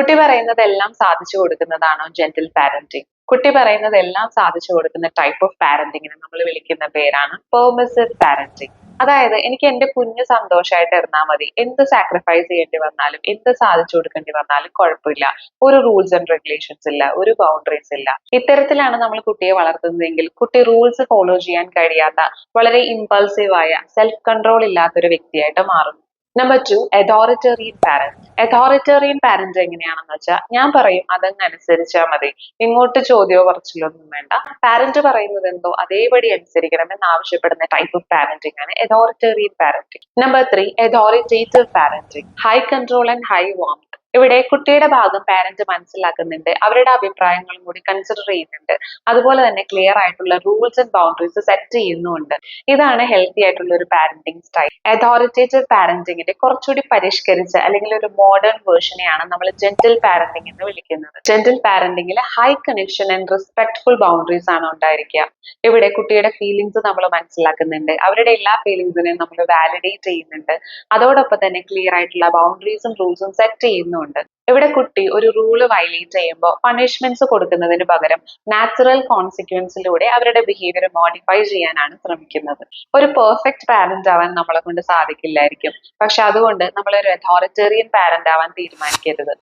കുട്ടി പറയുന്നതെല്ലാം സാധിച്ചു കൊടുക്കുന്നതാണോ ജെന്റിൽ പാരന്റിങ് കുട്ടി പറയുന്നതെല്ലാം സാധിച്ചു കൊടുക്കുന്ന ടൈപ്പ് ഓഫ് പാരന്റിങ്ങിനെ നമ്മൾ വിളിക്കുന്ന പേരാണ് പെർമിസീവ് പാരന്റിങ് അതായത് എനിക്ക് എന്റെ കുഞ്ഞ് സന്തോഷമായിട്ട് ഇരുന്നാൽ മതി. എന്ത് സാക്രിഫൈസ് ചെയ്യേണ്ടി വന്നാലും എന്ത് സാധിച്ചു കൊടുക്കേണ്ടി വന്നാലും കുഴപ്പമില്ല. ഒരു റൂൾസ് ആൻഡ് റെഗുലേഷൻസ് ഇല്ല ഒരു ബൗണ്ടറീസ് ഇല്ല. ഇത്തരത്തിലാണ് നമ്മൾ കുട്ടിയെ വളർത്തുന്നതെങ്കിൽ കുട്ടി റൂൾസ് ഫോളോ ചെയ്യാൻ കഴിയാത്ത വളരെ ഇമ്പൾസീവ് ആയ സെൽഫ് കൺട്രോൾ ഇല്ലാത്ത ഒരു വ്യക്തിയായിട്ട് മാറുന്നു. Number two authoritarian parent authoritarian parent എങ്ങനെയാണെന്ന് വെച്ചാൽ ഞാൻ പറയും അതങ്ങ് അനുസരിച്ചാൽ മതി. ഇങ്ങോട്ട് ചോദ്യമോ പറച്ചിലൊന്നും വേണ്ട. പാരന്റ് പറയുന്നത് എന്തോ അതേപടി അനുസരിക്കണം എന്ന് ആവശ്യപ്പെടുന്ന ടൈപ്പ് ഓഫ് പാരന്റിംഗ് ആണ് authoritarian parenting number three authoritative parenting high control and high warmth ഇവിടെ കുട്ടിയുടെ ഭാഗം പാരന്റ് മനസ്സിലാക്കുന്നുണ്ട്. അവരുടെ അഭിപ്രായങ്ങളും കൂടി കൺസിഡർ ചെയ്യുന്നുണ്ട്. അതുപോലെ തന്നെ ക്ലിയർ ആയിട്ടുള്ള റൂൾസ് ആൻഡ് ബൗണ്ടറീസ് സെറ്റ് ചെയ്യുന്നുമുണ്ട്. ഇതാണ് ഹെൽത്തി ആയിട്ടുള്ള ഒരു പാരന്റിങ് സ്റ്റൈൽ അതോറിറ്റേറ്റീവ് പാരന്റിങ്ങിന്റെ കുറച്ചുകൂടി പരിഷ്കരിച്ച അല്ലെങ്കിൽ ഒരു മോഡേൺ വേർഷനെയാണ് നമ്മൾ ജെന്റിൽ പാരന്റിങ് എന്ന് വിളിക്കുന്നത്. Gentle പാരന്റിങ്ങിൽ high connection and respectful boundaries ആണ് ഉണ്ടായിരിക്കുക. ഇവിടെ കുട്ടിയുടെ ഫീലിംഗ്സ് നമ്മൾ മനസ്സിലാക്കുന്നുണ്ട്. അവരുടെ എല്ലാ ഫീലിംഗ്സിനെയും നമ്മൾ വാലിഡേറ്റ് ചെയ്യുന്നുണ്ട്. അതോടൊപ്പം തന്നെ ക്ലിയർ ആയിട്ടുള്ള ബൗണ്ടറീസും റൂൾസും സെറ്റ് ചെയ്യുന്നുണ്ട്. ഇവിടെ കുട്ടി ഒരു റൂൾ വയലേറ്റ് ചെയ്യുമ്പോൾ പണിഷ്മെന്റ്സ് കൊടുക്കുന്നതിന് പകരം നാച്ചുറൽ കോൺസിക്വൻസിലൂടെ അവരുടെ ബിഹേവിയർ മോഡിഫൈ ചെയ്യാനാണ് ശ്രമിക്കുന്നത്. ഒരു പെർഫെക്റ്റ് പാരന്റ് ആവാൻ നമ്മളെ കൊണ്ട് സാധിക്കില്ലായിരിക്കും. പക്ഷെ അതുകൊണ്ട് നമ്മൾ ഒരു അതോറിറ്റേറിയൻ പാരന്റ് ആവാൻ തീരുമാനിക്കരുത്.